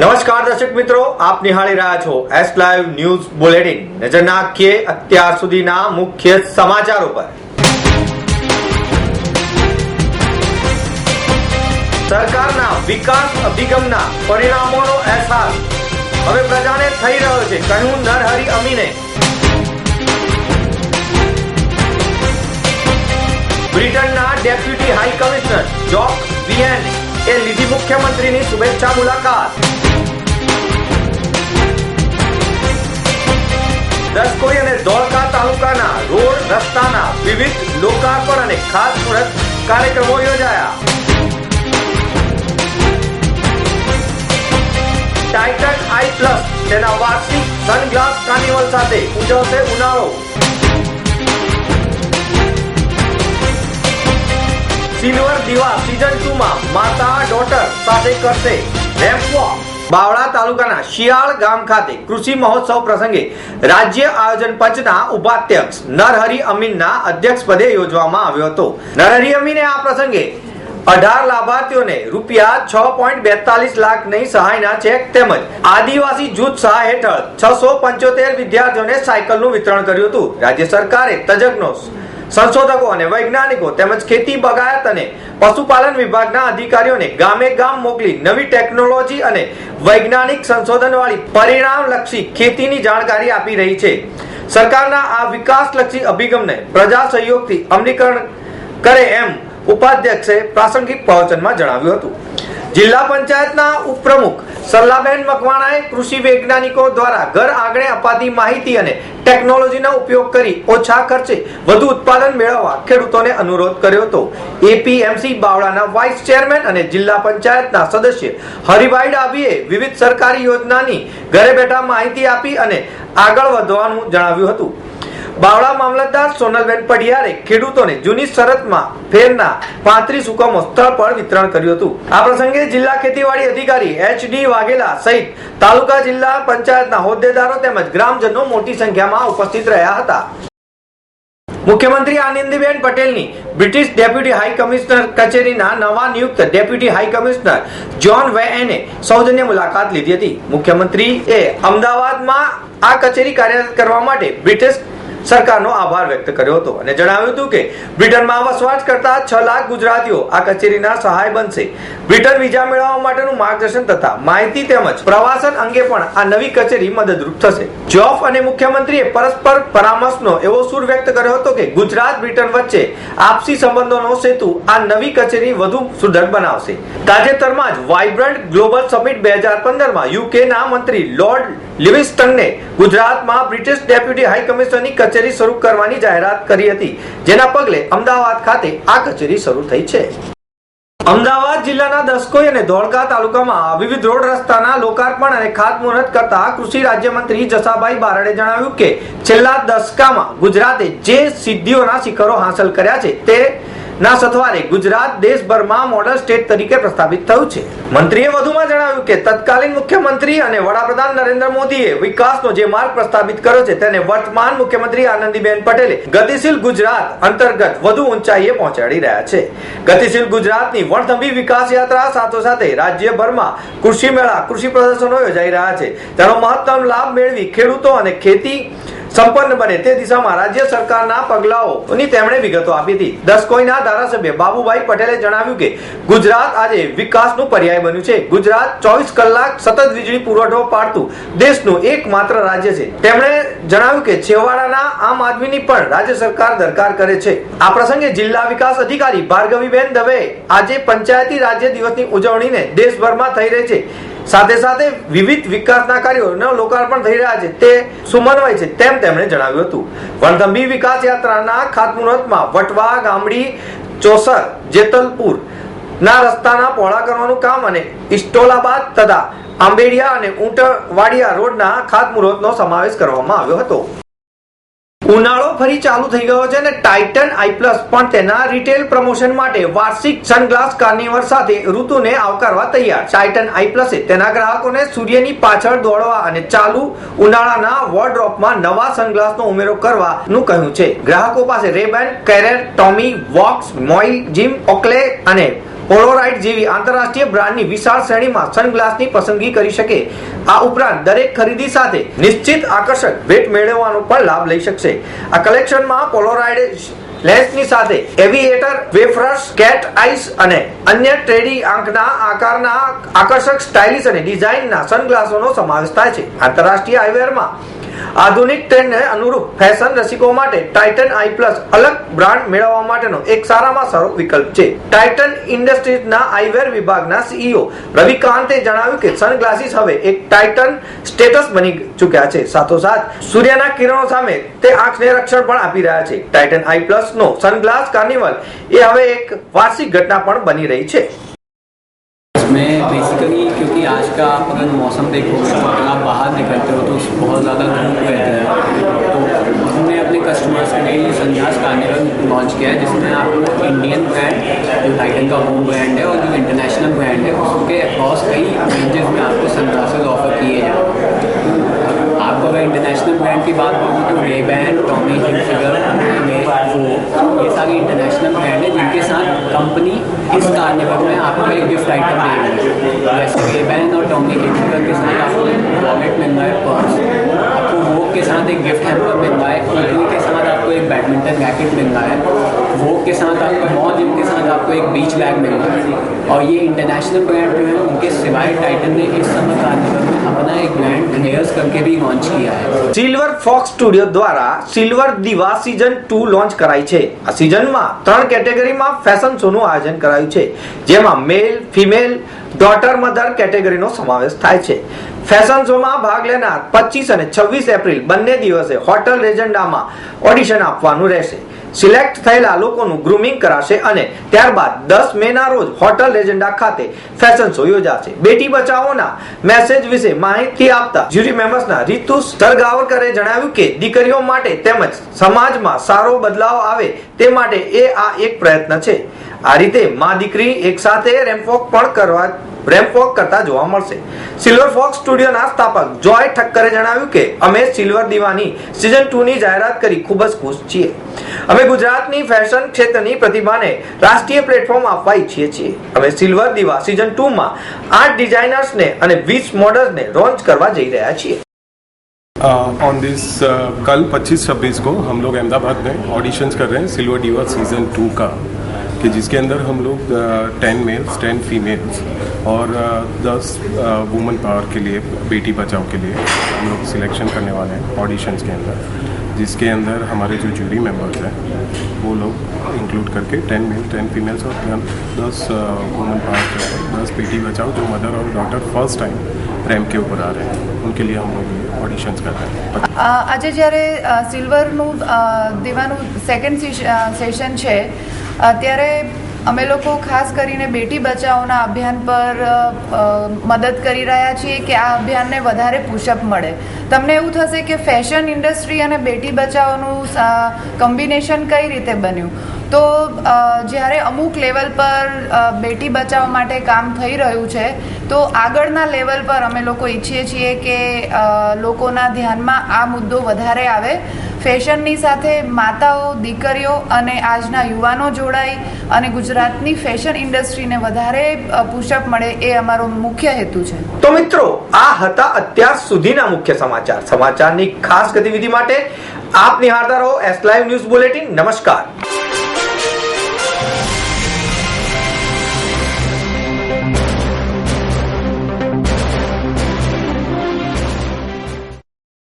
નમસ્કાર દર્શક મિત્રો, આપ નિહાળી રહ્યા છો એસ લાઈવ ન્યૂઝ બુલેટિન નજર નાખીએ અત્યાર સુધીના મુખ્ય સમાચારો પર. સરકારના વિકાસ અભિગમના પરિણામોનો અહેસાસ હવે પ્રજાને થઈ રહ્યો છે, કહ્યું નરહરી અમીને. બ્રિટનના ડેપ્યુટી હાઈ કમિશનર જોક વિયન એ લીધી મુખ્યમંત્રીની શુભેચ્છા મુલાકાત. દસકોઈ અને ધોળકા તાલુકાના રોડ રસ્તાના વિવિધ લોકાર્પણ અને ખાસ મુહૂર્ત કાર્યક્રમો યોજાયા. ટાઇટન આઈ પ્લસ તેના વાર્ષિક સનગ્લાસ કાર્નિવલ સાથે ઉજવશે ઉનાળો. સિલ્વર દીવા સીઝન ટુ માં માતા ડોટર સાથે કરશે બાવળા તાલુકાના શિયાળ ગામ ખાતે કૃષિ મહોત્સવ પ્રસંગે રાજ્ય આયોજન પંચના ઉપાધ્યક્ષ નરહરી અમીનના અધ્યક્ષ યોજવામાં આવ્યો હતો. નરહરી અમીને આ પ્રસંગે અઢાર લાભાર્થીઓને રૂપિયા છ પોઈન્ટ બેતાલીસ લાખની સહાયના ચેક તેમજ આદિવાસી જૂથ સહાય હેઠળ છસો પંચોતેર વિદ્યાર્થીઓને સાયકલનું વિતરણ કર્યું હતું. રાજ્ય સરકારે તજજ્ઞો સંશોધકો અને વૈજ્ઞાનિકો તેમજ ખેતી બગાયત અને પશુપાલન વિભાગના અધિકારીઓને ગામે ગામ મોકલી નવી ટેકનોલોજી અને વૈજ્ઞાનિક સંશોધન વાળી પરિણામલક્ષી ખેતીની જાણકારી આપી રહી છે. સરકારના આ વિકાસલક્ષી અભિગમને પ્રજા સહયોગથી અમલીકરણ કરે એમ ઉપાધ્યક્ષે પ્રાસંગિક પ્રવચનમાં જણાવ્યું હતું. જિલ્લા પંચાયતના ઉપપ્રમુખ સરલાબેન મકવાણાએ કૃષિ વૈજ્ઞાનિકો દ્વારા ઘર આંગણે અપાતી માહિતી અને ટેકનોલોજીનો ઉપયોગ કરી ઓછા ખર્ચે વધુ ઉત્પાદન મેળવવા ખેડૂતોને અનુરોધ કર્યો હતો. એપીએમસી બાવળાના વાઇસ ચેરમેન અને જિલ્લા પંચાયતના સદસ્ય હરિભાઈ ડાભીએ વિવિધ સરકારી યોજનાની ઘરે બેઠા માહિતી આપી અને આગળ વધવાનું જણાવ્યું હતું. બાવળા મામલતદાર સોનલબેન પડિયારે ખેડૂતોને જૂની શરતમાં ફેરના પાંત્રીસ હુકમો સ્થળ પર વિતરણ કર્યું હતું. આ પ્રસંગે જિલ્લા ખેતીવાડી અધિકારી એચ ડી વાઘેલા સહિત તાલુકા જિલ્લા પંચાયતના હોદ્દેદારો તેમજ ગ્રામજનો મોટી સંખ્યામાં ઉપસ્થિત રહ્યા હતા. મુખ્યમંત્રી આનંદીબેન પટેલની બ્રિટિશ ડેપ્યુટી હાઈ કમિશનર કચેરીના નવા નિયુક્ત ડેપ્યુટી હાઈ કમિશનર જ્હોન વેએને સૌજન્ય મુલાકાત લીધી હતી. મુખ્યમંત્રીએ અમદાવાદમાં આ કચેરી કાર્યરત કરવા માટે બ્રિટિશ સરકારનો આભાર વ્યક્ત કર્યો હતો અને જણાવ્યું હતું કે બ્રિટનમાં વસવાટ કરતા છ લાખ ગુજરાતીઓ આ કચેરીના સહાય બનશે. બ્રિટન વિઝા મેળવવા માટેનું માર્ગદર્શન તથા માહિતી તેમજ પ્રવાસન અંગે પણ આ નવી કચેરી મદદરૂપ થશે. જોફ અને મુખ્યમંત્રીએ પરસ્પર પરામર્શનો એવો સૂર વ્યક્ત કર્યો હતો કે ગુજરાત બ્રિટન વચ્ચે આપસી સંબંધોનો સેતુ આ નવી કચેરી વધુ સુદૃઢ બનાવશે. તાજેતરમાં જ વાઇબ્રન્ટ ગ્લોબલ સમિટ બે હજાર પંદરમાં યુકેના મંત્રી લોર્ડ લિવિસ્ટનને ગુજરાતમાં બ્રિટિશ ડેપ્યુટી હાઈ કમિશનરની કચેરી શરૂ કરવાની જાહેરાત કરી હતી, જેના પગલે અમદાવાદ ખાતે આ કચેરી શરૂ થઈ છે. અમદાવાદ જિલ્લાના દસકોઈ અને ધોળકા તાલુકામાં વિવિધ રોડ રસ્તાના લોકાર્પણ અને ખાતમુહૂર્ત કરતા કૃષિ રાજ્યમંત્રી જસાભાઈ બારડે જણાવ્યું કે છેલ્લા દશકામાં ગુજરાતે જે સિદ્ધિઓના શિખરો હાંસલ કર્યા છે, તે ના સથવારે ગુજરાત દેશભરમાં મોડલ સ્ટેટ તરીકે પ્રસ્થાપિત થયું છે. મંત્રીએ વધુમાં જણાવ્યું કે તત્કાલીન મુખ્યમંત્રી અને વડાપ્રધાન નરેન્દ્ર મોદીએ વિકાસનો જે માર્ગ પ્રસ્થાપિત કર્યો છે તેને વર્તમાન મુખ્યમંત્રી આનંદીબેન પટેલે ગતિશીલ ગુજરાત અંતર્ગત વધુ ઊંચાઈએ પહોંચાડી રહ્યા છે. ગતિશીલ ગુજરાતની વણથંભી વિકાસ યાત્રા સાથોસાથે રાજ્યભરમાં કૃષિ મેળા, કૃષિ પ્રદર્શનો યોજાઈ રહ્યા છે. તેનો મહત્તમ લાભ મેળવી ખેડૂતો અને ખેતી સંપન્ન બને તે દિશામાં રાજ્ય સરકારના પગલાઓની તેમણે વિગતો આપી હતી. દસકોઈના ધારાસભ્ય બાબુભાઈ પટેલે જણાવ્યું કે, ગુજરાત આજે વિકાસનું પર્યાય બન્યું છે. ગુજરાત ચોવીસ કલાક સતત વીજળી પુરવઠો પાડતું દેશનું એકમાત્ર રાજ્ય છે. તેમણે જણાવ્યું કે, છેવાડાના આમ આદમીની પણ રાજ્ય સરકાર દરકાર કરે છે. આ પ્રસંગે જિલ્લા વિકાસ અધિકારી ભાર્ગવીબેન દવે આજે પંચાયતી રાજ્ય દિવસની ઉજવણીને દેશભરમાં થઈ રહી છે. સાથે સાથે વિવિધ વિકાસના કાર્યોના લોકાર્પણ થઈ રહ્યા છે, તે સુમનવાય છે તેમ તેમણે જણાવ્યું હતું. વણથંભી વિકાસ યાત્રાના ખાતમુહૂર્તમાં વટવા, ગામડી, ચોસર, જેતલપુર ના રસ્તાના પહોળા કરવાનું કામ અને ઇસ્ટોલાબાદ તથા આંબેડિયા અને ઊંટવાડિયા રોડના ખાતમુહૂર્તનો સમાવેશ કરવામાં આવ્યો હતો. ઉનાળો ફરી ચાલુ થઈ ગયો છે અને ટાઇટન આઈ પ્લસ પણ તેના રિટેલ પ્રમોશન માટે વાર્ષિક સનગ્લાસ કાર્નિવલ સાથે ઋતુને આવકારવા તૈયાર. ટાઇટન આઈ પ્લસે તેના ગ્રાહકોને સૂર્યની પાછળ દોડવા અને ચાલુ ઉનાળાના વોર્ડ્રોપમાં નવા સનગ્લાસનો ઉમેરો કરવાનું કહ્યું છે. ગ્રાહકો પાસે રેબન કેરેર ટોમી વોક્સ મોઇલ જીમ ઓકલે અને પોલોરાઇડ જેવી આંતરરાષ્ટ્રીય બ્રાન્ડની વિશાળ શ્રેણીમાં સનગ્લાસની પસંદગી કરી શકે. આ ઉપરાંત દરેક ખરીદી સાથે નિશ્ચિત આકર્ષક ભેટ મેળવવાનો પણ લાભ લઈ શકશે. આ કલેક્શનમાં પોલોરાઇડ લેન્સની સાથે એવિએટર વેફરસ કેટ, આઈસ અને અન્ય ટ્રેડી આંખના આકારના આકર્ષક સ્ટાઇલિશ અને ડિઝાઇનના સનગ્લાસોનો સમાવેશ થાય છે. આંતરરાષ્ટ્રીય આઈવેરમાં આધુનિક ટ્રેન્ડને અનુરૂપ ફેશન રસિકો માટે ટાઇટન આઈ પ્લસ અલગ બ્રાન્ડ મેળવવા માટેનો એક સારામાં સારો વિકલ્પ છે. ટાઇટન ઇન્ડસ્ટ્રીઝના આઈવેર વિભાગના સીઈઓ રવિકાંતે જણાવ્યું કે સનગ્લાસીસ હવે એક ટાઇટન સ્ટેટસ બની ચૂક્યા છે. સાથોસાથ, સૂર્યના કિરણો સામે તે આંખને રક્ષણ પણ આપી રહ્યા છે. ટાઇટન આઈ પ્લસ નો સનગ્લાસ કાર્નિવલ એ હવે એક વાર્ષિક ઘટના પણ બની રહી છે. इसमें बेसिकली क्योंकि आज का आप अगर मौसम देखो, अगर आप बाहर निकलते हो तो बहुत ज़्यादा धूप रहता है। तो हमने अपने कस्टमर्स के लिए सनग्लास कार्निवल लॉन्च किया है, जिसमें आपको इंडियन ब्रांड जो टाइटन का होम ब्रांड है और जो इंटरनेशनल ब्रांड है, उसके अक्रॉस कई रेंजेस में आपको सनग्लासेस ऑफ़र किए जाए आपको अगर इंटरनेशनल ब्रांड की बात करूँ तो रे बैंड टॉमी हिलफिगर वो ये सारे इंटरनेशनल ब्रांड है जिनके साथ कंपनी इस कार्निवल में आपको एक गिफ्ट आइटम दे रही है। जैसे बैंड और टॉमी हिलफिगर के साथ आपको वॉलेट मिल रहा है पर्स आपको वो के साथ एक गिफ्ट हैम्पर मिल रहा है के साथ आपको एक बैडमिंटन रैकेट मिल रहा है। वोक के साथ आपको मॉल जिम के साथ आपको एक बीच बैग मिल रहा है और ये इंटरनेशनल ब्रांड जो है उनके सिवाय टाइटन ने इस समर कार्निवल में अपना एक ब्रांड लेयर्स करके भी लॉन्च किया है સિલ્વર ફોક્સ સ્ટુડિયો દ્વારા silver diva season two launch કરાઈ છે આ સિઝનમાં ત્રણ કેટેગરીમાં ફેશન શોનું આયોજન કરાયું છે જેમાં મેલ ફિમેલ ડોટર મધર કેટેગરીનો સમાવેશ થાય છે ફેશન શોમાં ભાગ લેનાર 25 અને 26 એપ્રિલ બંને દિવસે હોટલ રેજન્ડામાં ઓડિશન આપવાનું રહેશે સિલેક્ટ થયેલા લોકોનું ગ્રુમિંગ કરાશે અને ત્યારબાદ દસ મે ના રોજ હોટલ રેજન્ડા ખાતે ફેશન શો યોજાશે. બેટી બચાવોના મેસેજ વિશે માહિતી આપતા જ્યુરી મેમ્બર્સના રીતુ સરગાવકરે જણાવ્યું કે દીકરીઓ માટે તેમજ સમાજમાં સારો બદલાવ આવે તે માટે એ આ એક પ્રયત્ન છે. આ રીતે માં દીકરી એક સાથે રેમ્પવોક પણ કરવા રેમ્પવોક કરતા જોવા મળશે સિલ્વર ફોક્સ સ્ટુડિયોના સ્થાપક જોય ઠક્કરે જણાવ્યું કે અમે સિલ્વર દીવાની સિઝન 2 ની જાહેરાત કરી ખૂબ જ ખુશ છીએ અમે ગુજરાતની ફેશન ક્ષેત્રની પ્રતિભાને રાષ્ટ્રીય પ્લેટફોર્મ આપવા ઈચ્છીએ છીએ અમે સિલ્વર દીવા સિઝન 2 માં આઠ ડિઝાઇનર્સને અને 20 મોડલ્સને લોન્ચ કરવા જઈ રહ્યા છીએ ऑन दिस कल 25-26 को हम लोग अहमदाबाद में ऑडिशंस कर रहे हैं सिल्वर डीवा सीज़न टू का कि जिसके अंदर हम लोग टेन मेल्स टेन फीमेल्स और दस वुमेन पावर के लिए बेटी बचाओ के लिए हम लोग सिलेक्शन करने वाले हैं ऑडिशंस के अंदर जिसके अंदर हमारे जो जूरी मेंबर्स हैं वो लोग इंक्लूड करके टेन मेल टेन फीमेल्स और दस वुमेन पावर के ऊपर दस बेटी बचाओ जो मदर और डॉटर फर्स्ट टाइम रैम के ऊपर आ रहे हैं उनके लिए हम लोग ये ऑडिशंस कर रहे हैं અ, આજે જ્યારે અ, સિલ્વરનું અ, દીવાનું સેકન્ડ સેશન છે અ, ત્યારે અમે લોકો ખાસ કરીને બેટી બચાવોના અભિયાન પર મદદ કરી રહ્યા છીએ કે આ અભિયાનને વધારે પુશઅપ મળે. તમને એવું થશે કે ફેશન ઇન્ડસ્ટ્રી અને બેટી બચાવોનું કોમ્બિનેશન કઈ રીતે બન્યું? તો જ્યારે અમુક લેવલ પર બેટી બચાવ માટે કામ થઈ રહ્યું છે તો આગળના લેવલ પર અમે લોકો ઈચ્છીએ છીએ કે લોકોના ધ્યાનમાં આ મુદ્દો વધારે આવે. ફેશનની સાથે માતાઓ, દીકરીઓ અને આજના યુવાનો જોડાય અને ગુજરાતની ફેશન ઇન્ડસ્ટ્રીને વધારે પુશઅપ મળે એ અમારો મુખ્ય હેતુ છે. તો મિત્રો, આ હતા અત્યાર સુધીના મુખ્ય સમાચાર. સમાચારની ખાસ ગતિવિધિ માટે આપ નિહાળતા રહો એસ લાઈવ ન્યૂઝ બુલેટિન નમસ્કાર.